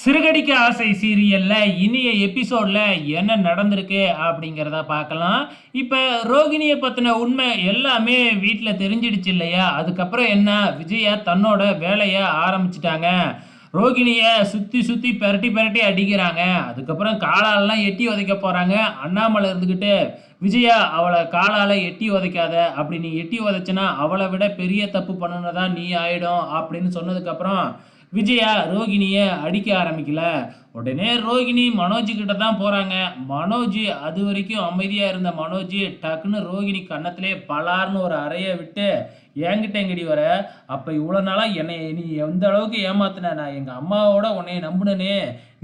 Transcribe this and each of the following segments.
சிறுகடிக்க ஆசை சீரியல்ல இனிய எபிசோட்ல என்ன நடந்திருக்கு அப்படிங்கிறத பார்க்கலாம். இப்போ ரோகிணியை பற்றின உண்மை எல்லாமே வீட்டில் தெரிஞ்சிடுச்சு இல்லையா? அதுக்கப்புறம் என்ன? விஜயா தன்னோட வேலையை ஆரம்பிச்சிட்டாங்க. ரோகிணியை சுற்றி சுற்றி பெரட்டி பெரட்டி அடிக்கிறாங்க. அதுக்கப்புறம் காலாலெலாம் எட்டி உதைக்க போகிறாங்க அண்ணாமலை இருந்துக்கிட்டு விஜயா அவளை காலால் எட்டி உதைக்காத. அப்படி நீ எட்டி உதைச்சினா அவளை விட பெரிய தப்பு பண்ணுனதா நீ ஆயிடும். அப்படின்னு சொன்னதுக்கப்புறம் விஜயா ரோகிணியை அடிக்க ஆரம்பிக்கல. உடனே ரோகிணி மனோஜ் கிட்ட தான் போறாங்க. மனோஜ் அது வரைக்கும் அமைதியா இருந்த மனோஜ் டக்குன்னு ரோகிணி கன்னத்திலே பலார்னு ஒரு அறையை விட்டு என்கிட்ட எங்கடி வர? அப்ப இவ்வளோ நாளாக என்னை நீ எந்த அளவுக்கு ஏமாத்தின? நான் எங்க அம்மாவோட உன்னைய நம்புனனே.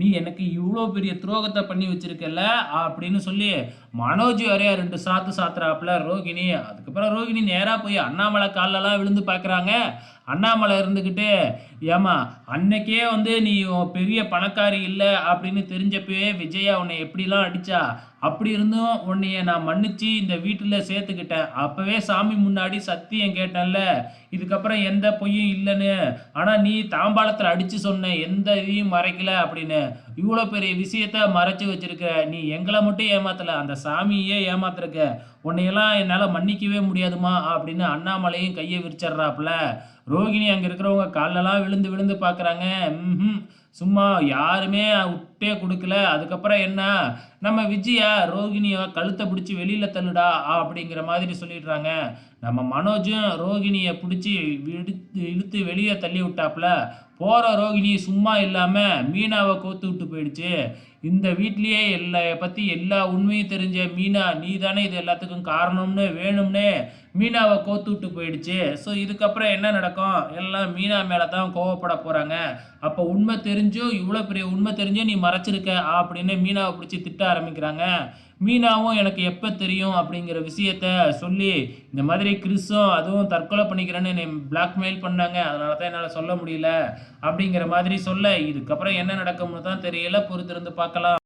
நீ எனக்கு இவ்வளோ பெரிய துரோகத்தை பண்ணி வச்சிருக்கல அப்படின்னு சொல்லி மனோஜ் வரையா ரெண்டு சாத்து சாத்துறாப்புல ரோகிணி. அதுக்கப்புறம் ரோகிணி நேராக போய் அண்ணாமலை காலெல்லாம் விழுந்து பார்க்குறாங்க அண்ணாமலை இருந்துக்கிட்டு ஏமா அன்னைக்கே வந்து நீ பெரிய பணக்காரி இல்லை இல்லை அப்படின்னு தெரிஞ்சப்பவே விஜயா உன்னை எப்படிலாம் அடிச்சா அப்படி இருந்தும் உன்னைய நான் மன்னிச்சு இந்த வீட்டில் சேர்த்துக்கிட்டேன். அப்போவே சாமி முன்னாடி சத்தியம் கேட்டேன்ல. இதுக்கப்புறம் எந்த பொய்யும் இல்லைன்னு. ஆனால் நீ தாம்பாளத்தில் அடித்து சொன்ன எந்த இதையும் மறைக்கல அப்படின்னு. இவ்வளோ பெரிய விஷயத்த மறைச்சி வச்சிருக்க நீ எங்களை மட்டும் ஏமாத்தலை. அந்த சாமியே ஏமாத்திருக்க. உன்னையெல்லாம் என்னால் மன்னிக்கவே முடியாதுமா அப்படின்னு அண்ணாமலையும் கையை விரிச்சிட்றாப்புல. ரோகிணி அங்கே இருக்கிறவங்க காலெல்லாம் விழுந்து விழுந்து பார்க்குறாங்க ம் சும்மா யாருமே விட்டே கொடுக்கல. அதுக்கப்புறம் என்ன? நம்ம விஜயா ரோகிணியை கழுத்தை பிடிச்சி வெளியில் தள்ளுடா அப்படிங்கிற மாதிரி சொல்லிடுறாங்க. நம்ம மனோஜும் ரோகிணியை பிடிச்சி இழுத்து இழுத்து வெளியே தள்ளி விட்டாப்புல. போகிற ரோகிணி சும்மா இல்லாமல் மீனாவை கோத்து விட்டு போயிடுச்சு. இந்த வீட்லேயே எல்லா பற்றி எல்லா உண்மையும் தெரிஞ்ச மீனா நீ தானே இது எல்லாத்துக்கும் காரணம்னு வேணும்னே மீனாவை கோத்துட்டு போயிடுச்சு. ஸோ இதுக்கப்புறம் என்ன நடக்கும்? எல்லாம் மீனா மேலே தான் கோவப்பட போகிறாங்க அப்போ உண்மை தெரிஞ்சும் இவ்வளோ பெரிய உண்மை தெரிஞ்சும் நீ மறைச்சிருக்க அப்படின்னு மீனாவை பிடிச்சி திட்ட ஆரம்பிக்கிறாங்க. மீனாவும் எனக்கு எப்போ தெரியும் அப்படிங்கிற விஷயத்த சொல்லி இந்த மாதிரி கிறிஸும் அதுவும் தற்கொலை பண்ணிக்கிறேன்னு என்னை பிளாக்மெயில் பண்ணாங்க. அதனால தான் என்னால் சொல்ல முடியல. அப்படிங்கிற மாதிரி சொல்ல இதுக்கப்புறம் என்ன நடக்கும்னு தான் தெரியல பொறுத்திருந்து பார்க்கலாம்